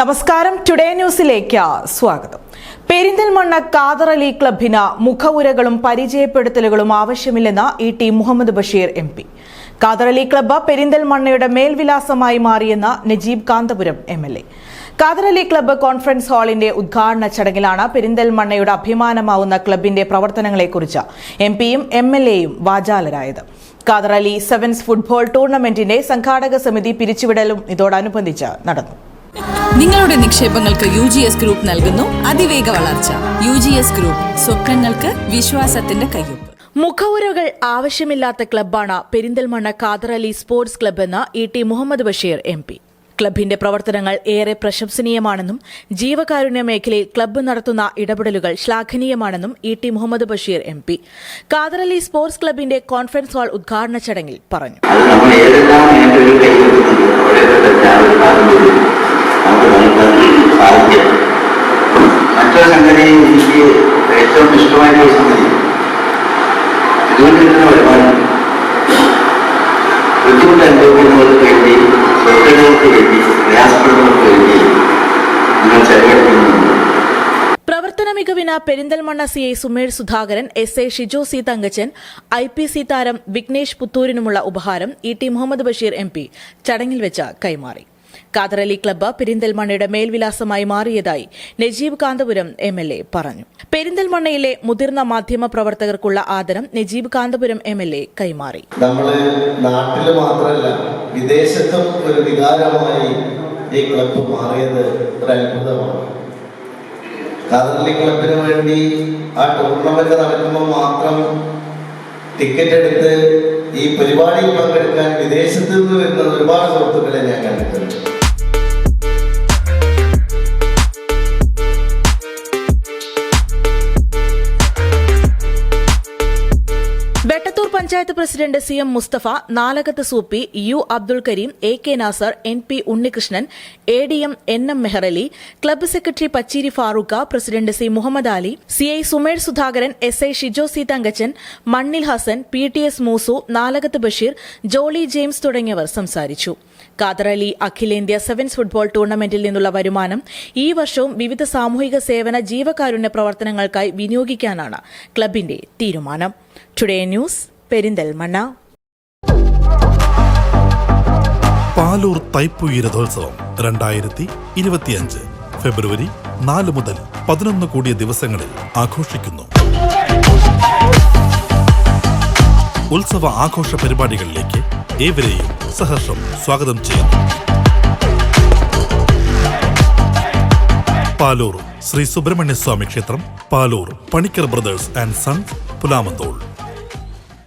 നമസ്കാരം. ടുഡേ ന്യൂസിലേക്ക് സ്വാഗതം. പെരിന്തൽമണ്ണ കാതറലി ക്ലബിന് മുഖവുരകളും പരിചയപ്പെടുത്തലുകളും ആവശ്യമില്ലെന്ന് E T Muhammad Basheer M P. Katharali club club പെരിന്തൽമണ്ണയുടെ മേൽവിലാസമായി മാറിയെന്ന് Najeeb Kanthapuram M L A. Katharali club conference ഹാളിന്റെ ഉദ്ഘാടന ചടങ്ങിലാണ് പെരിന്തൽമണ്ണയുടെ അഭിമാനമാവുന്ന ക്ലബിന്റെ പ്രവർത്തനങ്ങളെക്കുറിച്ച് എം പിയും എം എൽ എയും വാചാലരായത്. കാതറലി സെവൻസ് ഫുട്ബോൾ ടൂർണമെന്റിന്റെ സംഘാടക സമിതി പിരിച്ചുവിടലും ഇതോടനുബന്ധിച്ച് നടന്നു. നിങ്ങളുടെ നിക്ഷേപങ്ങൾക്ക് യു ജി എസ് ഗ്രൂപ്പ് നൽകുന്നു അതിവേഗ വളർച്ച. യു ജി എസ് ഗ്രൂപ്പ് സ്വപ്നങ്ങൾക്ക് വിശ്വാസത്തിന്റെ കയ്യൊപ്പ്. മുഖവുരകൾ ആവശ്യമില്ലാത്ത ക്ലബ്ബാണ് പെരിന്തൽമണ്ണ അലി സ്പോർട്സ് ക്ലബ്ബ് എന്ന് E T Muhammad Basheer M P. ക്ലബിന്റെ പ്രവർത്തനങ്ങൾ ഏറെ പ്രശംസനീയമാണെന്നും ജീവകാരുണ്യ മേഖലയിൽ ക്ലബ്ബ് നടത്തുന്ന ഇടപെടലുകൾ ശ്ലാഘനീയമാണെന്നും E T Muhammad Basheer M P. Ali sports ക്ലബിന്റെ കോൺഫറൻസ് ഹാൾ ഉദ്ഘാടന ചടങ്ങിൽ പറഞ്ഞു. മറ്റൊരു എനിക്ക് ഏറ്റവും ഇഷ്ടമായ ഒരു സംഗതി. ഇതുകൊണ്ട് കിട്ടുന്ന വരുമാനം ബുദ്ധിമുട്ട് അനുഭവിക്കുന്നവർക്ക് വേണ്ടി സ്വത്തുകൾക്ക് വേണ്ടി പ്രയാസപ്പെടുന്നവർക്ക് വേണ്ടി നിങ്ങൾ പ്രവർത്തന മികവിന് Perinthalmanna C I Sumesh Sudhakaran S A Shijo C Thankachan I P C താരം വിഘ്നേഷ് പുത്തൂരിനുമുള്ള ഉപഹാരം E T Muhammad Basheer M P ചടങ്ങിൽ വെച്ച് കൈമാറി. അലി ക്ലബ്ബ് പെരിന്തൽമണ്ണയുടെ മേൽവിലാസമായി മാറിയതായി Najeeb Kanthapuram M L A പറഞ്ഞു. പെരിന്തൽമണ്ണയിലെ മുതിർന്ന മാധ്യമ പ്രവർത്തകർക്കുള്ള ആദരം Najeeb Kanthapuram M L A കൈമാറി. നാട്ടിൽ മാത്രമല്ല വിദേശത്തും ഒരു വികാരമായി ഈ ക്ലബ്ബ് മാറിയത് ഒരു അത്ഭുതമാണ്. കാതറലി ക്ലബിന് വേണ്ടി ആ ടൂർണമെന്റ് നടക്കുമ്പോൾ മാത്രം ടിക്കറ്റ് എടുത്ത് ഈ പരിപാടിയിൽ പങ്കെടുക്കാൻ വിദേശത്ത് നിന്ന് വരുന്ന ഒരുപാട് സുഹൃത്തുക്കളെ ഞാൻ കണ്ടിട്ടുണ്ട്. Panchayat president C M Mustafa Nalakath Sooppy U Abdul Kareem A K Nasar N P Unnikrishnan A D M N M Meharali club secretary Pacheeri Farooq president C Muhammad Ali C I Sumesh Sudhakaran S I Shijo C Thankachan Mannil Hassan P T S Moosu Nalakath Basheer Jolly James തുടങ്ങിയവർ സംസാരിച്ചു. കാതറലി അഖിലേന്ത്യ sevens football ടൂർണമെന്റിൽ നിന്നുള്ള വരുമാനം ഈ വർഷവും വിവിധ സാമൂഹിക സേവന ജീവകാരുണ്യ പ്രവർത്തനങ്ങൾക്കായി വിനിയോഗിക്കാനാണ് ക്ലബിന്റെ തീരുമാനം. Today news Perinthalmanna. Paloor Thaipuyi രഥോത്സവം രണ്ടായിരത്തി ഇരുപത്തിയഞ്ച് ഫെബ്രുവരി നാല് മുതൽ പതിനൊന്ന് കൂടിയ ദിവസങ്ങളിൽ ആഘോഷിക്കുന്നു. ഉത്സവ ആഘോഷ പരിപാടികളിലേക്ക് ഏവരെയും സഹർഷം സ്വാഗതം ചെയ്യുന്നു. പാലൂർ ശ്രീ സുബ്രഹ്മണ്യ സ്വാമി ക്ഷേത്രം Palur Panicker brothers and sons Pulamanthol.